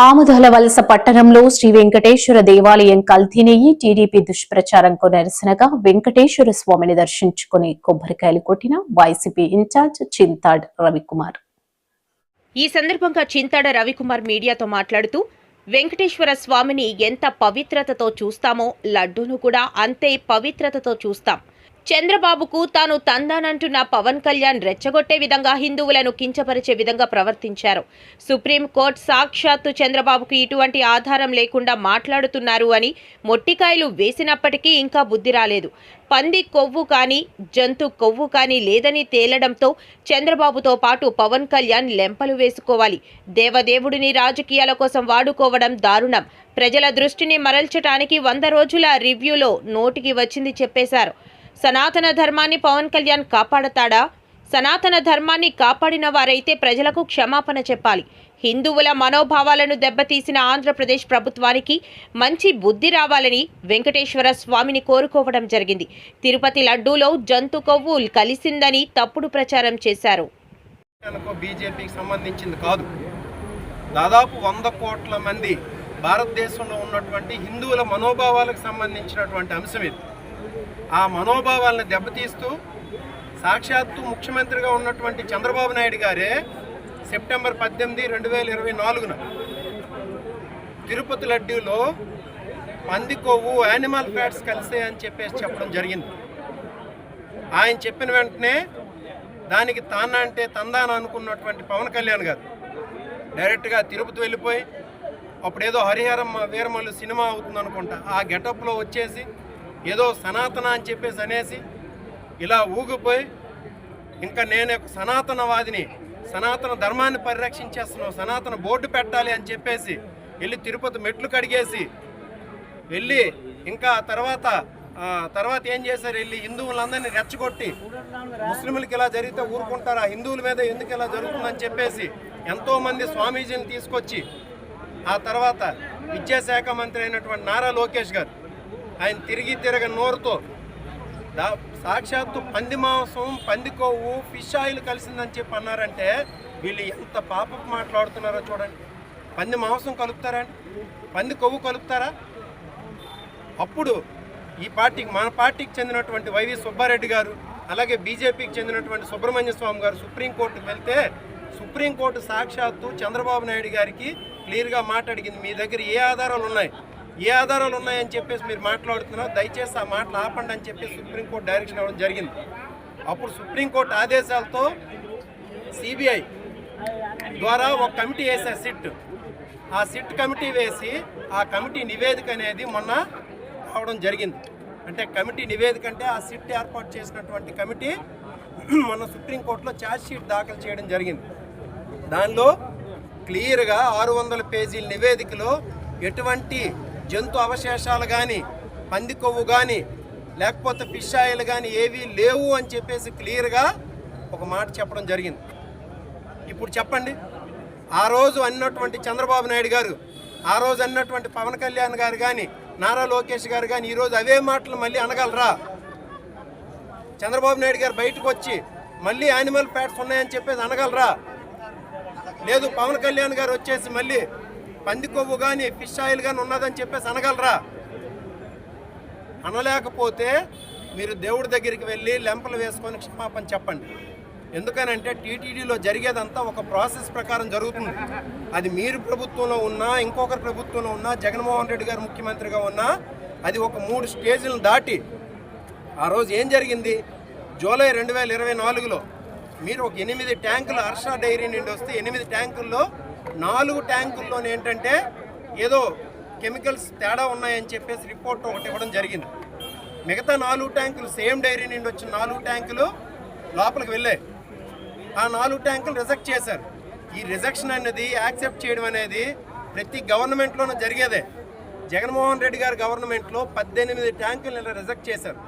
ఆముదల వలస పట్టణంలో శ్రీ వెంకటేశ్వర దేవాలయం కల్తీనెయ్యి టీడీపీ దుష్ప్రచారంకు నిరసనగా వెంకటేశ్వర స్వామిని దర్శించుకుని కొబ్బరికాయలు కొట్టిన వైసీపీ ఇన్ఛార్జ్ చింతాడ్ రవికుమార్. ఈ సందర్భంగా చింతాడ రవికుమార్ మీడియాతో మాట్లాడుతూ వెంకటేశ్వర స్వామిని ఎంత పవిత్రతతో చూస్తామో లడ్డూను కూడా అంతే పవిత్రతతో చూస్తాం. చంద్రబాబుకు తాను తందానంటున్న పవన్ కళ్యాణ్ రెచ్చగొట్టే విధంగా హిందువులను కించపరిచే విధంగా ప్రవర్తించారు. సుప్రీంకోర్టు సాక్షాత్తు చంద్రబాబుకు ఇటువంటి ఆధారం లేకుండా మాట్లాడుతున్నారు అని మొట్టికాయలు వేసినప్పటికీ ఇంకా బుద్ధి రాలేదు. పంది కొవ్వు కానీ జంతు కొవ్వు కానీ లేదని తేలడంతో చంద్రబాబుతో పాటు పవన్ కళ్యాణ్ లెంపలు వేసుకోవాలి. దేవదేవుడిని రాజకీయాల కోసం వాడుకోవడం దారుణం. ప్రజల దృష్టిని మరల్చటానికి వంద రోజుల రివ్యూలో నోటికి వచ్చింది చెప్పేశారు. సనాతన ధర్మాన్ని పవన్ కళ్యాణ్ కాపాడతాడా? సనాతన ధర్మాన్ని కాపాడిన వారైతే ప్రజలకు క్షమాపణ చెప్పాలి. హిందువుల మనోభావాలను దెబ్బతీసిన ఆంధ్రప్రదేశ్ ప్రభుత్వానికి మంచి బుద్ధి రావాలని వెంకటేశ్వర స్వామిని కోరుకోవడం జరిగింది. తిరుపతి లడ్డూలో జంతు కొవ్వు కలిసిందని తప్పుడు ప్రచారం చేశారు. బీజేపీకి సంబంధించింది కాదు. దాదాపు వంద కోట్ల మంది భారతదేశంలో ఉన్నటువంటి హిందువుల మనోభావాలకు సంబంధించినటువంటి అంశం ఇది. ఆ మనోభావాలను దెబ్బతీస్తూ సాక్షాత్తు ముఖ్యమంత్రిగా ఉన్నటువంటి చంద్రబాబు నాయుడు గారే సెప్టెంబర్ పద్దెనిమిది రెండు వేల ఇరవై నాలుగున తిరుపతి లడ్డూలో పంది కొవ్వు యానిమల్ ఫ్యాట్స్ కలిసే అని చెప్పేసి చెప్పడం జరిగింది. ఆయన చెప్పిన వెంటనే దానికి తాన అంటే తందాన అనుకున్నటువంటి పవన్ కళ్యాణ్ గారు డైరెక్ట్గా తిరుపతి వెళ్ళిపోయి అప్పుడేదో హరిహరం వీరమల్లు సినిమా అవుతుంది అనుకుంటా ఆ గెటప్లో వచ్చేసి ఏదో సనాతన అని చెప్పేసి అనేసి ఇలా ఊగిపోయి ఇంకా నేను ఒక సనాతనవాదిని సనాతన ధర్మాన్ని పరిరక్షించేస్తున్నావు సనాతన బోర్డు పెట్టాలి అని చెప్పేసి వెళ్ళి తిరుపతి మెట్లు కడిగేసి వెళ్ళి ఇంకా ఆ తర్వాత తర్వాత ఏం చేశారు? వెళ్ళి హిందువులందరినీ రెచ్చగొట్టి ముస్లింలకి ఇలా జరిగితే ఊరుకుంటారా? హిందువుల మీద ఎందుకు ఇలా జరుగుతుందని చెప్పేసి ఎంతోమంది స్వామీజీని తీసుకొచ్చి ఆ తర్వాత విద్యాశాఖ మంత్రి అయినటువంటి నారా లోకేష్ గారు ఆయన తిరిగి తిరగ నోరుతో దా సాక్షాత్తు పంది మాంసం పంది కొవ్వు ఫిష్ ఆయిల్ కలిసిందని చెప్పి అన్నారంటే వీళ్ళు ఎంత పాపకు మాట్లాడుతున్నారో చూడండి. పంది మాంసం కలుపుతారా పంది కొవ్వు కలుపుతారా? అప్పుడు ఈ పార్టీకి మన పార్టీకి చెందినటువంటి వైవి సుబ్బారెడ్డి గారు అలాగే బీజేపీకి చెందినటువంటి సుబ్రహ్మణ్య స్వామి గారు సుప్రీంకోర్టుకు వెళ్తే సుప్రీంకోర్టు సాక్షాత్తు చంద్రబాబు నాయుడు గారికి క్లియర్గా మాట్లాడిగింది. మీ దగ్గర ఏ ఆధారాలు ఉన్నాయి? ఏ ఆధారాలు ఉన్నాయని చెప్పేసి మీరు మాట్లాడుతున్నారు దయచేసి ఆ మాటలు ఆపండి అని చెప్పేసి సుప్రీంకోర్టు డైరెక్షన్ ఇవ్వడం జరిగింది. అప్పుడు సుప్రీంకోర్టు ఆదేశాలతో సిబిఐ ద్వారా ఒక కమిటీ వేసే సిట్. ఆ సిట్ కమిటీ వేసి ఆ కమిటీ నివేదిక అనేది మొన్న రావడం జరిగింది. అంటే కమిటీ నివేదిక అంటే ఆ సిట్ ఏర్పాటు చేసినటువంటి కమిటీ మొన్న సుప్రీంకోర్టులో ఛార్జ్ షీట్ దాఖలు చేయడం జరిగింది. దానిలో క్లియర్గా ఆరు వందల పేజీల నివేదికలో ఎటువంటి జంతు అవశేషాలు కానీ పంది కొవ్వు కానీ లేకపోతే ఫిష్ ఆయిల్ కానీ ఏవీ లేవు అని చెప్పేసి క్లియర్గా ఒక మాట చెప్పడం జరిగింది. ఇప్పుడు చెప్పండి. ఆ రోజు అన్నటువంటి చంద్రబాబు నాయుడు గారు ఆ రోజు అన్నటువంటి పవన్ కళ్యాణ్ గారు కానీ నారా లోకేష్ గారు కానీ ఈరోజు అవే మాటలు మళ్ళీ అనగలరా? చంద్రబాబు నాయుడు గారు బయటకు వచ్చి మళ్ళీ యానిమల్ ప్యాడ్స్ ఉన్నాయని చెప్పేసి అనగలరా? లేదు పవన్ కళ్యాణ్ గారు వచ్చేసి మళ్ళీ పంది కొవ్వు కానీ ఫిష్ ఆయిల్ కానీ ఉన్నదని చెప్పేసి అనగలరా? అనలేకపోతే మీరు దేవుడి దగ్గరికి వెళ్ళి లెంపలు వేసుకొని క్షమాపణ చెప్పండి. ఎందుకనంటే టీటీడీలో జరిగేదంతా ఒక ప్రాసెస్ ప్రకారం జరుగుతుంది. అది మీరు ప్రభుత్వంలో ఉన్నా ఇంకొకరు ప్రభుత్వంలో ఉన్నా జగన్మోహన్ రెడ్డి గారు ముఖ్యమంత్రిగా ఉన్నా అది ఒక మూడు స్టేజ్లను దాటి ఆ రోజు ఏం జరిగింది? జూలై రెండు వేల ఇరవై నాలుగులో మీరు ఒక ఎనిమిది ట్యాంకులు హర్ష డైరీ నుండి వస్తే ఎనిమిది ట్యాంకుల్లో నాలుగు ట్యాంకుల్లో ఏంటంటే ఏదో కెమికల్స్ తేడా ఉన్నాయని చెప్పేసి రిపోర్ట్ ఒకటి ఇవ్వడం జరిగింది. మిగతా నాలుగు ట్యాంకులు సేమ్ డైరీ నుండి వచ్చిన నాలుగు ట్యాంకులు లోపలికి వెళ్ళాయి. ఆ నాలుగు ట్యాంకులు రిజెక్ట్ చేశారు. ఈ రిజెక్షన్ అనేది యాక్సెప్ట్ చేయడం అనేది ప్రతి గవర్నమెంట్లోనూ జరిగేదే. జగన్మోహన్ రెడ్డి గారి గవర్నమెంట్లో పద్దెనిమిది ట్యాంకులు ఇలా రిజెక్ట్ చేశారు.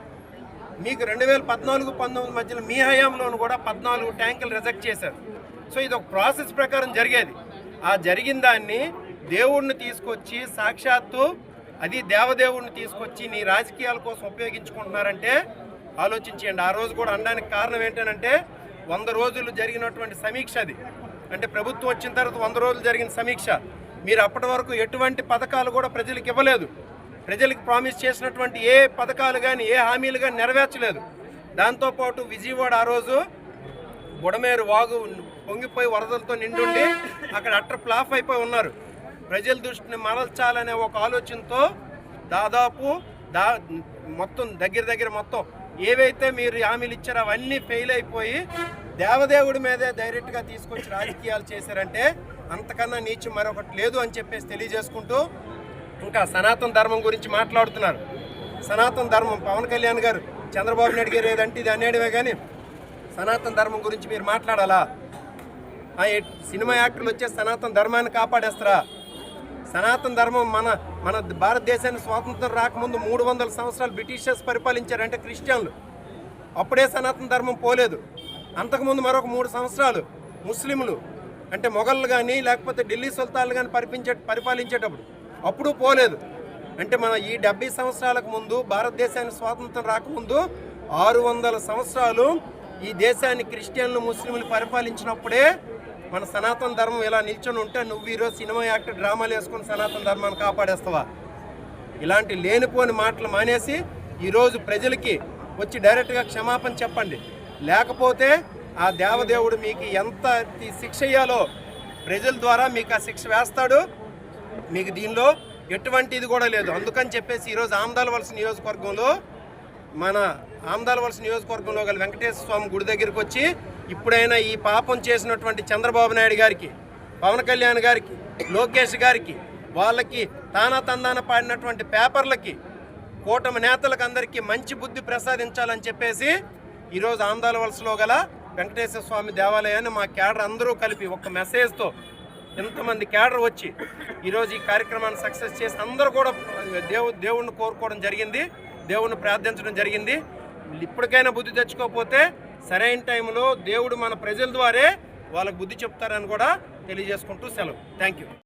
మీకు రెండు వేల పద్నాలుగు పంతొమ్మిది మధ్యలో మీ హయాంలోను కూడా పద్నాలుగు ట్యాంకులు రిజెక్ట్ చేశారు. సో ఇది ఒక ప్రాసెస్ ప్రకారం జరిగేది. ఆ జరిగిన దాన్ని దేవుడిని తీసుకొచ్చి సాక్షాత్తు అది దేవదేవుణ్ణి తీసుకొచ్చి నీ రాజకీయాల కోసం ఉపయోగించుకుంటున్నారంటే ఆలోచించండి ఆ రోజు కూడా అనడానికి కారణం ఏంటంటే వంద రోజులు జరిగినటువంటి సమీక్ష అది. అంటే ప్రభుత్వం వచ్చిన తర్వాత వంద రోజులు జరిగిన సమీక్ష. మీరు అప్పటి వరకు ఎటువంటి పథకాలు కూడా ప్రజలకు ఇవ్వలేదు. ప్రజలకు ప్రామిస్ చేసినటువంటి ఏ పథకాలు కానీ ఏ హామీలు కానీ నెరవేర్చలేదు. దాంతోపాటు విజయవాడ ఆ రోజు బుడమేరు వాగు పొంగిపోయి వరదలతో నిండుండి అక్కడ అట్టర్ ప్లాఫ్ అయిపోయి ఉన్నారు. ప్రజల దృష్టిని మరల్చాలనే ఒక ఆలోచనతో దాదాపు దా మొత్తం దగ్గర దగ్గర మొత్తం ఏవైతే మీరు హామీలు ఇచ్చారో అవన్నీ ఫెయిల్ అయిపోయి దేవదేవుడి మీదే డైరెక్ట్గా తీసుకొచ్చి రాజకీయాలు చేశారంటే అంతకన్నా నీచు మరొకటి లేదు అని చెప్పేసి తెలియజేసుకుంటూ ఇంకా సనాతన ధర్మం గురించి మాట్లాడుతున్నారు. సనాతన ధర్మం పవన్ కళ్యాణ్ గారు చంద్రబాబు నాయుడు గారు ఏదంటే ఇది అనేయడమే కానీ సనాతన ధర్మం గురించి మీరు మాట్లాడాలా? సినిమా యాక్టర్లు వచ్చే సనాతన ధర్మాన్ని కాపాడేస్తారా? సనాతన ధర్మం మన మన భారతదేశాన్ని స్వాతంత్రం రాకముందు మూడు వందల సంవత్సరాలు బ్రిటిషర్స్ పరిపాలించారంటే క్రిస్టియన్లు. అప్పుడే సనాతన ధర్మం పోలేదు. అంతకుముందు మరొక మూడు సంవత్సరాలు ముస్లింలు అంటే మొఘళ్ళు కానీ లేకపోతే ఢిల్లీ సుల్తాన్లు కానీ పరిపించే పరిపాలించేటప్పుడు. అప్పుడు పోలేదు. అంటే మన ఈ డెబ్బై సంవత్సరాలకు ముందు భారతదేశానికి స్వాతంత్రం రాకముందు ఆరు వందల సంవత్సరాలు ఈ దేశాన్ని క్రిస్టియన్లు ముస్లింలు పరిపాలించినప్పుడే మన సనాతన ధర్మం ఇలా నిల్చొని ఉంటే నువ్వు ఈరోజు సినిమా యాక్టర్ డ్రామాలు వేసుకొని సనాతన ధర్మాన్ని కాపాడేస్తావా? ఇలాంటి లేనిపోని మాటలు మానేసి ఈరోజు ప్రజలకి వచ్చి డైరెక్ట్గా క్షమాపణ చెప్పండి. లేకపోతే ఆ దేవదేవుడు మీకు ఎంత శిక్ష ఇయ్యాలో ప్రజల ద్వారా మీకు ఆ శిక్ష వేస్తాడు. మీకు దీనిలో ఎటువంటి ఇది కూడా లేదు. అందుకని చెప్పేసి ఈరోజు ఆమదాల వలస నియోజకవర్గంలో మన ఆమదాల వలస నియోజకవర్గంలో గల వెంకటేశ్వర స్వామి గుడి దగ్గరికి వచ్చి ఇప్పుడైనా ఈ పాపం చేసినటువంటి చంద్రబాబు నాయుడు గారికి పవన్ కళ్యాణ్ గారికి లోకేష్ గారికి వాళ్ళకి తానా తందాన పాడినటువంటి పేపర్లకి కూటమి నేతలకు అందరికీ మంచి బుద్ధి ప్రసాదించాలని చెప్పేసి ఈరోజు ఆందాల వలసలో గల వెంకటేశ్వర స్వామి దేవాలయాన్ని మా క్యాడర్ అందరూ కలిపి ఒక మెసేజ్తో ఎంతమంది క్యాడర్ వచ్చి ఈరోజు ఈ కార్యక్రమాన్ని సక్సెస్ చేసి అందరూ కూడా దేవు దేవుణ్ణి కోరుకోవడం జరిగింది దేవుణ్ణి ప్రార్థించడం జరిగింది. ఇప్పటికైనా బుద్ధి తెచ్చుకోకపోతే సరైన టైంలో దేవుడు మన ప్రజల ద్వారే వాళ్ళకు బుద్ధి చెప్తారని కూడా తెలియజేసుకుంటూ సెలవు. Thank you